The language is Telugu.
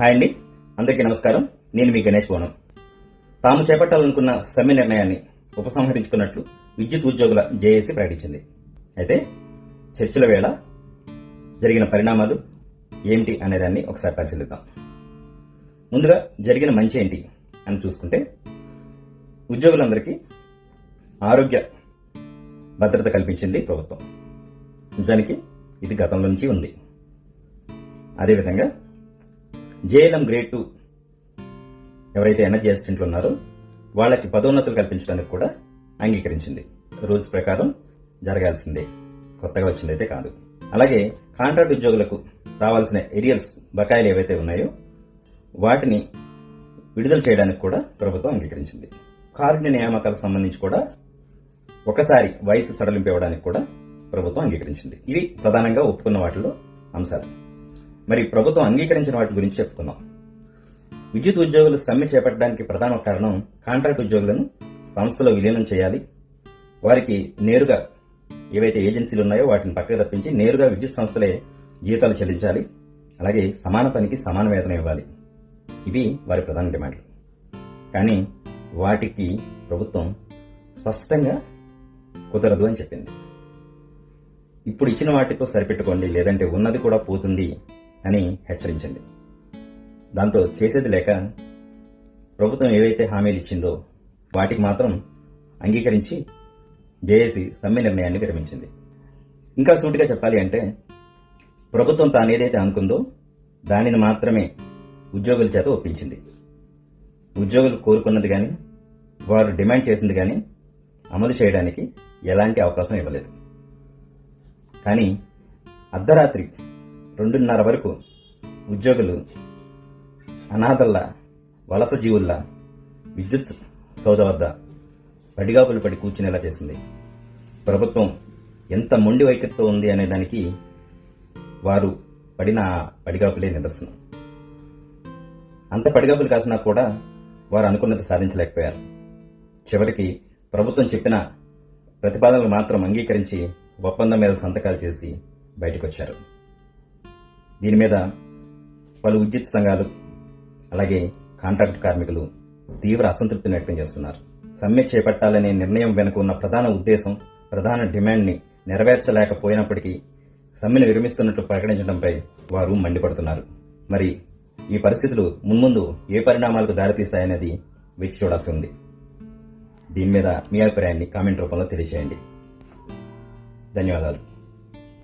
హాయ్ అండి. అందరికీ నమస్కారం. నేను మీ గణేష్ భవనం తాము చేపట్టాలనుకున్న సమ్మె నిర్ణయాన్ని ఉపసంహరించుకున్నట్లు విద్యుత్ ఉద్యోగుల జేఏసీ ప్రకటించింది. అయితే చర్చల వేళ జరిగిన పరిణామాలు ఏమిటి అనేదాన్ని ఒకసారి పరిశీలిద్దాం. ముందుగా జరిగిన మంచి ఏంటి అని చూసుకుంటే ఉద్యోగులందరికీ ఆరోగ్య భద్రత కల్పించింది ప్రభుత్వం. నిజానికి ఇది గతంలో నుంచి ఉంది. అదేవిధంగా జేఎల్ఎం గ్రేడ్ టూ. ఎవరైతే ఎనర్జీ అసిస్టెంట్లు ఉన్నారో వాళ్ళకి పదోన్నతులు కల్పించడానికి కూడా అంగీకరించింది. రూల్స్ ప్రకారం జరగాల్సిందే. కొత్తగా వచ్చిందైతే కాదు. అలాగే కాంట్రాక్ట్ ఉద్యోగులకు రావాల్సిన ఏరియల్స్ బకాయిలు ఏవైతే ఉన్నాయో వాటిని విడుదల చేయడానికి కూడా ప్రభుత్వం అంగీకరించింది. కారుణ్య నియామకాలకు సంబంధించి కూడా ఒకసారి వయసు సడలింపు ఇవ్వడానికి కూడా ప్రభుత్వం అంగీకరించింది. ఇవి ప్రధానంగా ఒప్పుకున్న వాటిలో అంశాలు. మరి ప్రభుత్వం అంగీకరించిన వాటి గురించి చెప్పుకుందాం. విద్యుత్ ఉద్యోగులు సమ్మె చేపట్టడానికి ప్రధాన కారణం కాంట్రాక్ట్ ఉద్యోగులను సంస్థలో విలీనం చేయాలి. వారికి నేరుగా ఏవైతే ఏజెన్సీలు ఉన్నాయో వాటిని పక్కకు తప్పించి నేరుగా విద్యుత్ సంస్థలే జీతాలు చెల్లించాలి. అలాగే సమాన పనికి సమాన వేతనం ఇవ్వాలి. ఇవి వారి ప్రధాన డిమాండ్లు. కానీ వాటికి ప్రభుత్వం స్పష్టంగా కుదరదు అని చెప్పింది. ఇప్పుడు ఇచ్చిన వాటితో సరిపెట్టుకోండి లేదంటే ఉన్నది కూడా పోతుంది అని హెచ్చరించింది. దాంతో చేసేది లేక ప్రభుత్వం ఏవైతే హామీలు ఇచ్చిందో వాటికి మాత్రం అంగీకరించి జేఏసీ సమ్మె నిర్ణయాన్ని విరమించింది. ఇంకా సూటిగా చెప్పాలి అంటే ప్రభుత్వం తాను ఏదైతే అనుకుందో దానిని మాత్రమే ఉద్యోగుల చేత ఒప్పించింది. ఉద్యోగులు కోరుకున్నది కానీ వారు డిమాండ్ చేసింది కానీ అమలు చేయడానికి ఎలాంటి అవకాశం ఇవ్వలేదు. కానీ అర్ధరాత్రి రెండున్నర వరకు ఉద్యోగులు అనాథల్లా వలస జీవుల్లా విద్యుత్ సౌద వద్ద పడిగాపులు పడి కూర్చునేలా చేసింది. ప్రభుత్వం ఎంత మొండి వైఖరితో ఉంది అనే దానికి వారు పడిన ఆ పడిగాపులే నిదర్శనం. అంత పడిగాపులు కాసినా కూడా వారు అనుకున్నది సాధించలేకపోయారు. చివరికి ప్రభుత్వం చెప్పిన ప్రతిపాదనలు మాత్రం అంగీకరించి ఒప్పందం మీద సంతకాలు చేసి బయటకొచ్చారు. దీని మీద పలు విద్యుత్ సంఘాలు అలాగే కాంట్రాక్ట్ కార్మికులు తీవ్ర అసంతృప్తిని వ్యక్తం చేస్తున్నారు. సమ్మె చేపట్టాలనే నిర్ణయం వెనుక ఉన్న ప్రధాన ఉద్దేశం ప్రధాన డిమాండ్ని నెరవేర్చలేకపోయినప్పటికీ సమ్మెను విరమిస్తున్నట్లు ప్రకటించడంపై వారు మండిపడుతున్నారు. మరి ఈ పరిస్థితులు మున్ముందు ఏ పరిణామాలకు దారితీస్తాయనేది వేచి చూడాల్సి ఉంది. దీని మీద మీ అభిప్రాయాన్ని కామెంట్ రూపంలో తెలియజేయండి. ధన్యవాదాలు.